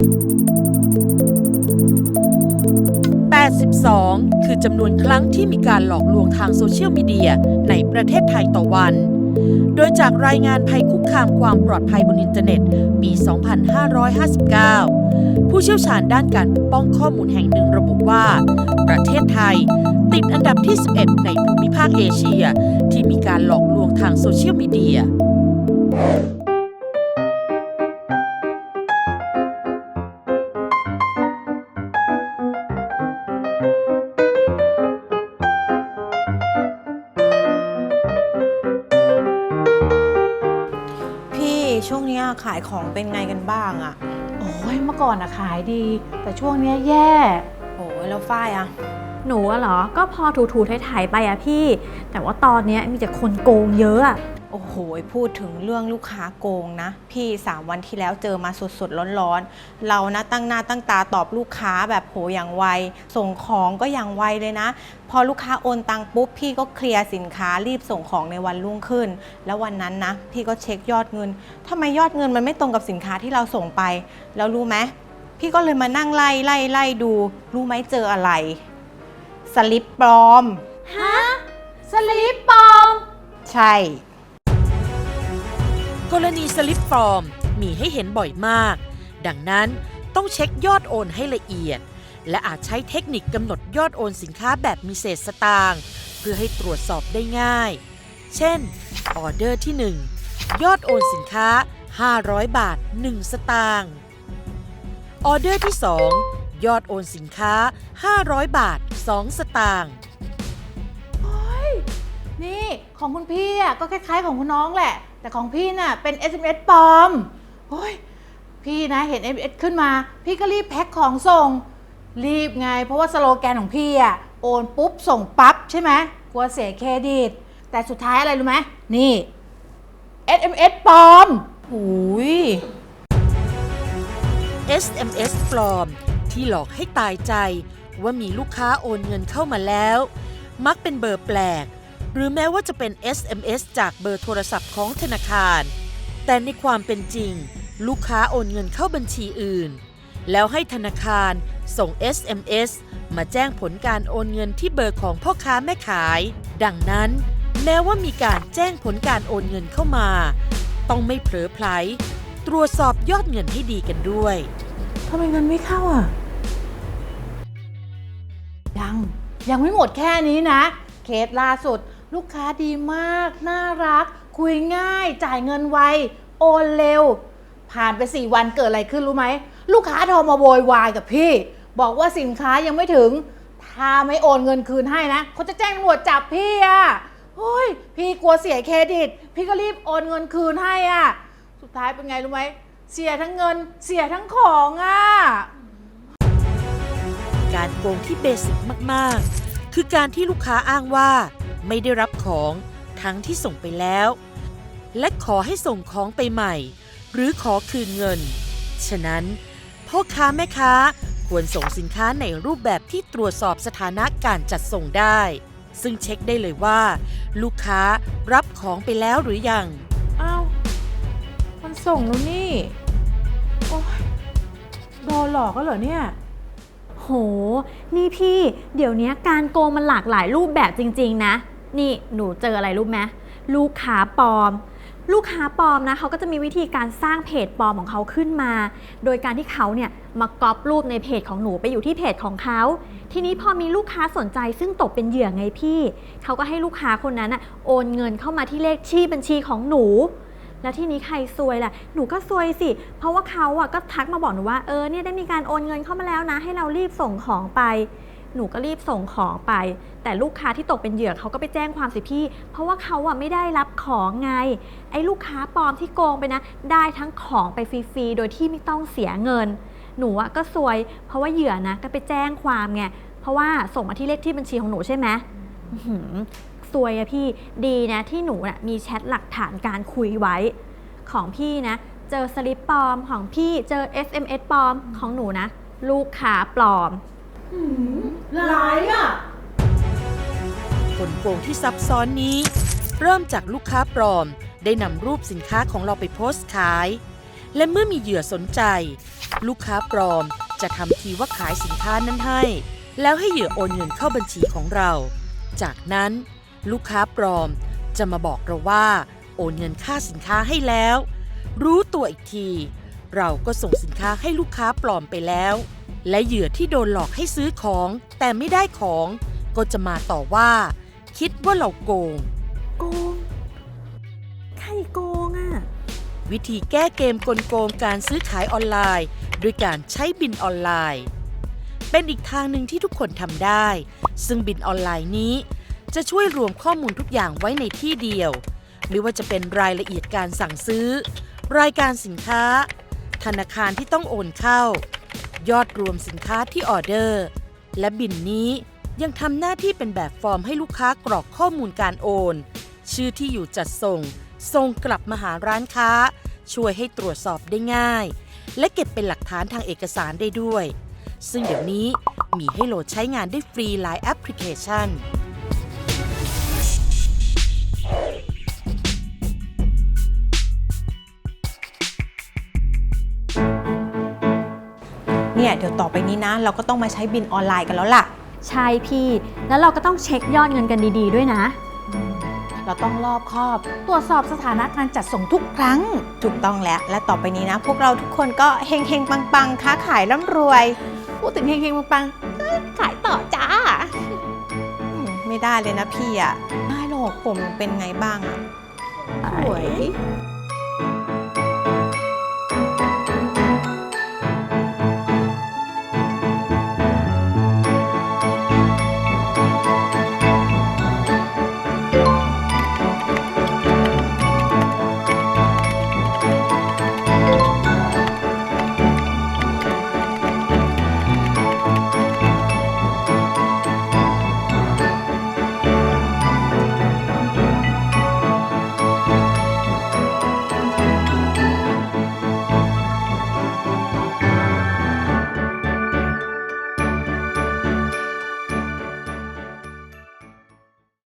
82 คือจำนวนครั้งที่มีการหลอกลวงทางโซเชียลมีเดียในประเทศไทยต่อวัน โดยจากรายงานภัยคุกคามความปลอดภัยบนอินเทอร์เน็ต ปี 2559 ผู้เชี่ยวชาญด้านการปกป้องข้อมูลแห่งหนึ่งระบุว่า ประเทศไทยติดอันดับที่ 11 ในภูมิภาคเอเชีย ที่มีการหลอกลวงทางโซเชียลมีเดีย ขายของเป็นไงกันบ้างอะโอ้ยเมื่อก่อนอะขายดี แต่ช่วงเนี้ยแย่ โอ้ยแล้วฝ้ายอะหนูอะเหรอ ก็พอถูๆไถๆไปอะพี่ แต่ว่าตอนเนี้ยมีแต่คนโกงเยอะอะ โอ้โห พูดถึงเรื่องลูกค้าโกงนะ พี่ 3 วันที่แล้วเจอมาสดๆ ร้อนๆ เรานะตั้งหน้าตั้งตาตอบลูกค้าแบบโหอย่างไว ส่งของก็อย่างไวเลยนะ พอลูกค้าโอนตังปุ๊บ พี่ก็เคลียร์สินค้ารีบส่งของในวันรุ่งขึ้น แล้ววันนั้นนะ พี่ก็เช็คยอดเงินทำไมยอดเงินมันไม่ตรงกับสินค้าที่เราส่งไป แล้วรู้ไหมพี่ก็เลยมานั่งไล่ไล่ไล่ดู รู้ไหมเจออะไรสลิปปลอมฮะสลิปปลอม ใช่ กรณีสลิปปลอมมีให้เห็นบ่อยมาก ดังนั้นต้องเช็คยอดโอนให้ละเอียด และอาจใช้เทคนิคกำหนดยอดโอนสินค้าแบบมีเศษสตางค์เพื่อให้ตรวจสอบได้ง่าย เช่น ออเดอร์ที่ 1 ยอดโอนสินค้า 500 บาท 1 สตางค์ออเดอร์ที่ 2 ยอดโอนสินค้า 500 บาท 2 สตางค์นี่ของคุณพี่อะก็คล้ายๆของคุณน้องแหละ แต่ของพี่น่ะเป็น SMS ปลอมโอ้ยพี่นะเห็น SMS ขึ้นมา พี่ก็รีบแพ็คของส่ง รีบไง เพราะว่าสโลแกนของพี่อะโอนปุ๊บส่งปั๊บใช่ไหมกลัวเสียเครดิต แต่สุดท้ายอะไรรู้ไหมนี่ SMS ปลอมหูย SMS ปลอม ที่หลอกให้ตายใจ ว่ามีลูกค้าโอนเงินเข้ามาแล้ว มักเป็นเบอร์แปลก หรือแม้ว่าจะเป็น SMS จากเบอร์โทรศัพท์ของธนาคาร แต่ในความเป็นจริง ลูกค้าโอนเงินเข้าบัญชีอื่น แล้วให้ธนาคารส่ง SMS มาแจ้งผลการโอนเงินที่เบอร์ของพ่อค้าแม่ขาย ดังนั้น แม้ว่ามีการแจ้งผลการโอนเงินเข้ามา ต้องไม่เผลอไพลตรวจสอบยอดเงินให้ดีกันด้วยทำไมเงินไม่เข้าอะ ยัง ยังไม่หมดแค่นี้นะ เคสล่าสุด ลูกค้าดีมาก น่ารัก คุยง่าย จ่ายเงินไว โอนเร็ว ผ่านไป 4 วันเกิดอะไรขึ้นรู้ไหม ลูกค้าโทรมาโวยวายกับพี่ บอกว่าสินค้ายังไม่ถึง ถ้าไม่โอนเงินคืนให้นะเขาจะแจ้งตำรวจจับพี่อะเฮ้ย พี่กลัวเสียเครดิต พี่ก็รีบโอนเงินคืนให้อะ สุดท้ายเป็นไงรู้ไหม เสียทั้งเงิน เสียทั้งของอะ การโกงที่เบสิกมาก ๆ คือการที่ลูกค้าอ้างว่า ไม่ได้รับของทั้งที่ส่งไปแล้ว และขอให้ส่งของไปใหม่ หรือขอคืนเงิน ฉะนั้นพ่อค้าแม่ค้าควรส่งสินค้าในรูปแบบที่ตรวจสอบสถานะการจัดส่งได้ ซึ่งเช็คได้เลยว่า ลูกค้ารับของไปแล้วหรือยัง อ้าว มันส่งแล้วนี่ โอ้ยโดนหลอกก็เหรอเนี่ย โห นี่พี่ เดี๋ยวนี้การโกงมันหลากหลายรูปแบบจริง ๆ นะ นี่หนูเจออะไรรู้ไหมลูกค้าปลอม ลูกค้าปลอมนะเขาก็จะมีวิธีการสร้างเพจปลอมของเขาขึ้นมา โดยการที่เขาเนี่ยมาก๊อปรูปในเพจของหนูไปอยู่ที่เพจของเขา ทีนี้พอมีลูกค้าสนใจซึ่งตกเป็นเหยื่อไงพี่ เขาก็ให้ลูกค้าคนนั้นนะโอนเงินเข้ามาที่เลขที่บัญชีของหนูแล้วที่นี้ใครซวยล่ะ หนูก็ซวยสิ เพราะว่าเขาอะก็ทักมาบอกหนูว่า เออเนี่ยได้มีการโอนเงินเข้ามาแล้วนะ ให้เรารีบส่งของไป หนูก็รีบส่งของไป แต่ลูกค้าที่ตกเป็นเหยื่อเขาก็ไปแจ้งความสิพี่ เพราะว่าเขาอะไม่ได้รับของไง ไอ้ลูกค้าปลอมที่โกงไปนะ ได้ทั้งของไปฟรีๆ โดยที่ไม่ต้องเสียเงิน หนูอะก็ซวย เพราะว่าเหยื่อนะก็ไปแจ้งความไง เพราะว่าส่งมาที่เลขที่บัญชีของหนูใช่ไหมซวยอะพี่ ดีนะที่หนูน่ะมีแชทหลักฐานการคุยไว้ ของพี่นะ เจอสลิปปลอมของพี่ เจอ SMS ปลอมของหนูนะ ลูกค้าปลอมห ลายอะกลโกงที่ซับซ้อนนี้ เริ่มจากลูกค้าปลอม ได้นำรูปสินค้าของเราไปโพสต์ขาย และเมื่อมีเหยื่อสนใจ ลูกค้าปลอมจะทำทีว่าขายสินค้านั้นให้ แล้วให้เหยื่อโอนเงินเข้าบัญชีของเรา จากนั้นลูกค้าปลอมจะมาบอกเราว่า โอนเงินค่าสินค้าให้แล้ว รู้ตัวอีกที เราก็ส่งสินค้าให้ลูกค้าปลอมไปแล้ว และเหยื่อที่โดนหลอกให้ซื้อของ แต่ไม่ได้ของ ก็จะมาต่อว่า คิดว่าเราโกง โกง ใครโกงอะ่ะ วิธีแก้เกมกลโกงการซื้อขายออนไลน์ด้วยการใช้บินออนไลน์ เป็นอีกทางหนึ่งที่ทุกคนทำได้ ซึ่งบินออนไลน์นี้ จะช่วยรวมข้อมูลทุกอย่างไว้ในที่เดียว ไม่ว่าจะเป็นรายละเอียดการสั่งซื้อ รายการสินค้า ธนาคารที่ต้องโอนเข้า ยอดรวมสินค้าที่ออเดอร์ และบินนี้ยังทำหน้าที่เป็นแบบฟอร์มให้ลูกค้ากรอกข้อมูลการโอน ชื่อที่อยู่จัดส่ง ส่งกลับมาหาร้านค้า ช่วยให้ตรวจสอบได้ง่าย และเก็บเป็นหลักฐานทางเอกสารได้ด้วย ซึ่งเดี๋ยวนี้มีให้โหลดใช้งานได้ฟรีหลายแอปพลิเคชัน เนี่ยเดี๋ยวต่อไปนี้นะ เราก็ต้องมาใช้บินออนไลน์กันแล้วล่ะ ใช่พี่ แล้วเราก็ต้องเช็คยอดเงินกันดีๆด้วยนะ เราต้องรอบคอบ ตรวจสอบสถานะการจัดส่งทุกครั้ง ถูกต้องแล้ว และต่อไปนี้นะ พวกเราทุกคนก็เฮงเฮงปังปังๆค้าขายร่ำรวยพูดถึงเฮงๆปังๆขายต่อจ้าอืมไม่ได้เลยนะพี่อะไม่หรอกผมเป็นไงบ้างอะสวย